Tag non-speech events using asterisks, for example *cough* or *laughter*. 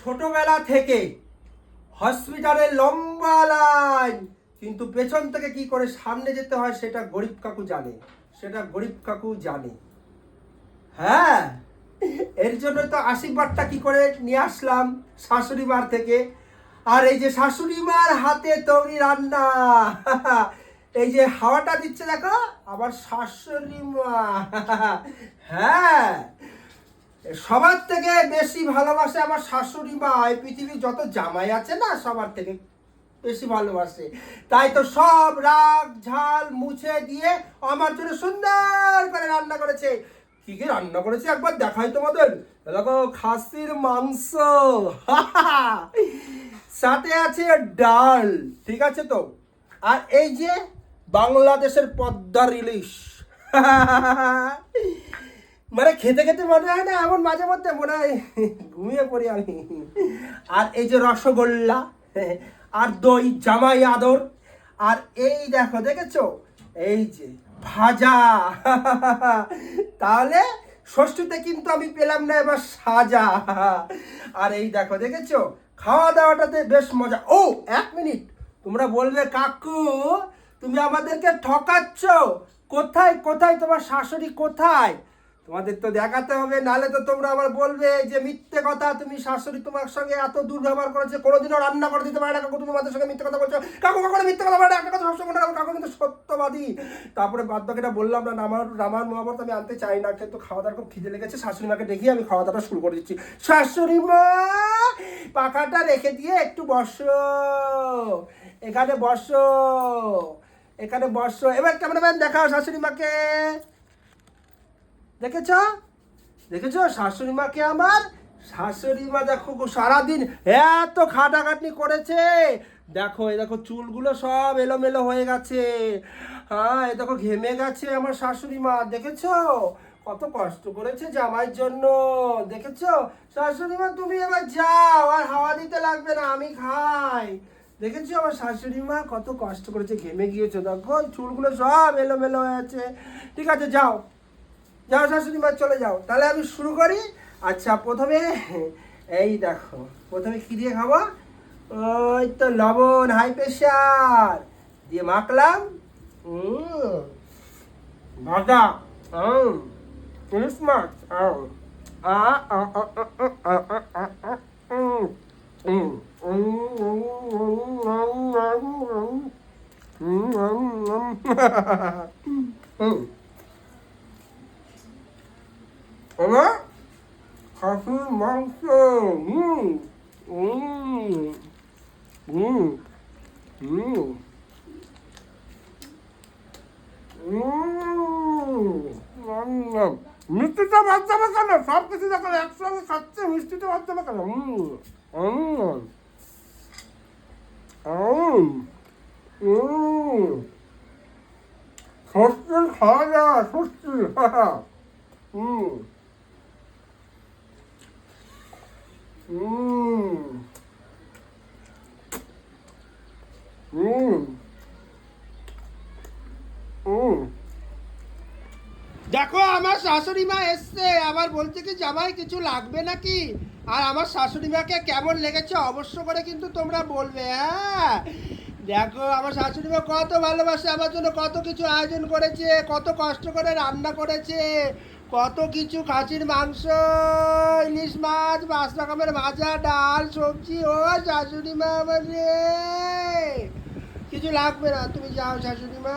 ছোটবেলা থেকে হসপিটালে লম্বা লাইন, কিন্তু পেছন থেকে কি করে সামনে যেতে হয় সেটা গরিব কাকু জানে, সেটা গরিব কাকু জানে। হ্যাঁ এর জন্য তো আশীর্বাদটা কি করে নিয়ে আসলাম শাশুড়ি মার থেকে? আর এই যে শাশুড়ি মার হাতে তৈরি রান্না *laughs* এই যে হাওয়াটা দিচ্ছে দেখো, আবার শাশুড়ি মা। হ্যাঁ সবার থেকে বেশি ভালোবাসে আমার শাশুড়ি মা। এই পৃথিবীর যত জামাই আছে না, সবার থেকে বেশি ভালোবাসে। তাই তো সব রাগ, ঝাল মুছে দিয়ে আমার জন্য সুন্দর করে রান্না করেছে। কি কি রান্না করেছে একবার দেখাই তোমাদের? দেখো, খাসির মাংস। সাথে আছে ডাল, ঠিক আছে তো? আর এই যে বাংলাদেশের পদ্মার ইলিশ। মানে খেতে খেতে মনে হয় না, এমন মাঝে মধ্যে মনে হয় ঘুমিয়ে পড়ি আমি। আর এই যে রসগোল্লা, আর দই, জামাই আদর, আর এই দেখো, দেখেছ? এই যে ভাজা। তাহলে ষষ্ঠীতে কিন্তু আমি পেলাম না এবার সাজা। আর এই দেখো, দেখেছ? খাওয়া দাওয়াটাতে বেশ মজা। ও, এক মিনিট। তোমরা বলবে, কাকু তুমি আমাদেরকে ঠকাচ্ছ। কোথায় কোথায়? তোমার শাশুড়ি কোথায়? তোমাদের তো দেখাতে হবে নালে তো তোমরা আবার বলবে যে মিথ্যে কথা তুমি শাশুড়ি তোমার সঙ্গে এত দুর্ব্যবহার করেছে কোনোদিনও রান্না করে দিতে পারে না কাকু তুমি আমাদের সঙ্গে মিথ্যে কথা বলছো। কাকু কখনো মিথ্যে কথা বলে না, একটা কথা সবসময় রাখো, কাকু কিন্তু সত্যবাদী। তারপরে বাদ বললাম না আমার রামায়ণ মহাভারত আমি আনতে চাই না কিন্তু খাওয়া দাওয়ার খুব খিদে লেগেছে শাশুড়ি মাকে দেখিয়ে আমি খাওয়া দাওয়াটা শুরু করে দিচ্ছি। শাশুড়ি মা পাখাটা রেখে দিয়ে একটু বসো। এখানে বসো। এখানে বসো। এবার ক্যামেরাম্যান দেখাও শাশুড়ি মাকে। দেখেছ? দেখেছ? শাশুড়ি মাকে আমার? শাশুড়ি মা দেখো সারাদিন এত খাটাখাটনি করেছে। দেখো, এই দেখো চুলগুলো সব এলোমেলো হয়ে গেছে। হ্যাঁ এই দেখো ঘেমে গেছে আমার শাশুড়ি মা। দেখেছ? কত কষ্ট করেছে জামাইয়ের জন্য। দেখেছ? শাশুড়ি মা, তুমি এবার যাও, আর হাওয়া দিতে লাগবে না, আমি খাই। দেখেছ আমার শাশুড়ি মা কত কষ্ট করেছে ঘেমে গিয়েছে। দেখো চুলগুলো সব এলোমেলো হয়ে আছে ঠিক আছে যাও। যাও শাশুড়ি মা চলে যাও। তাহলে আমি শুরু করি। আচ্ছা প্রথমে এই দেখো প্রথমে কি দিয়ে খাব? ওই তো লবণ হাই প্রেশার দিয়ে মাখলাম। ভাজা মাছ আ, うん。うん。うん。うん。うん。うん。うん。うん。うん。うん。うーん、うーん、うーん、うーん、うーん、うーん、うーん、うーん、うーん、うーん、うーん。うん。うん。খাওয়া দাওয়া হুম দেখো, আমার শাশুড়ি মা এসছে, আবার বলছে কি, জামাই, কিছু লাগবে নাকি? আর আমার শাশুড়ি মাকে কেমন লেগেছে অবশ্য করে কিন্তু তোমরা বলবে হ্যাঁ। দেখো, আমার শাশুড়ি মা কত ভালোবাসে, আমার জন্য কত কিছু আয়োজন করেছে, কত কষ্ট করে রান্না করেছে, কত কিছু খাসির মাংস, ইলিশ মাছ, পাঁচ রকমের ভাজা, ডাল, সবজি। ও শাশুড়ি মা আমার কিছু লাগবে না, তুমি যাও শাশুড়ি মা।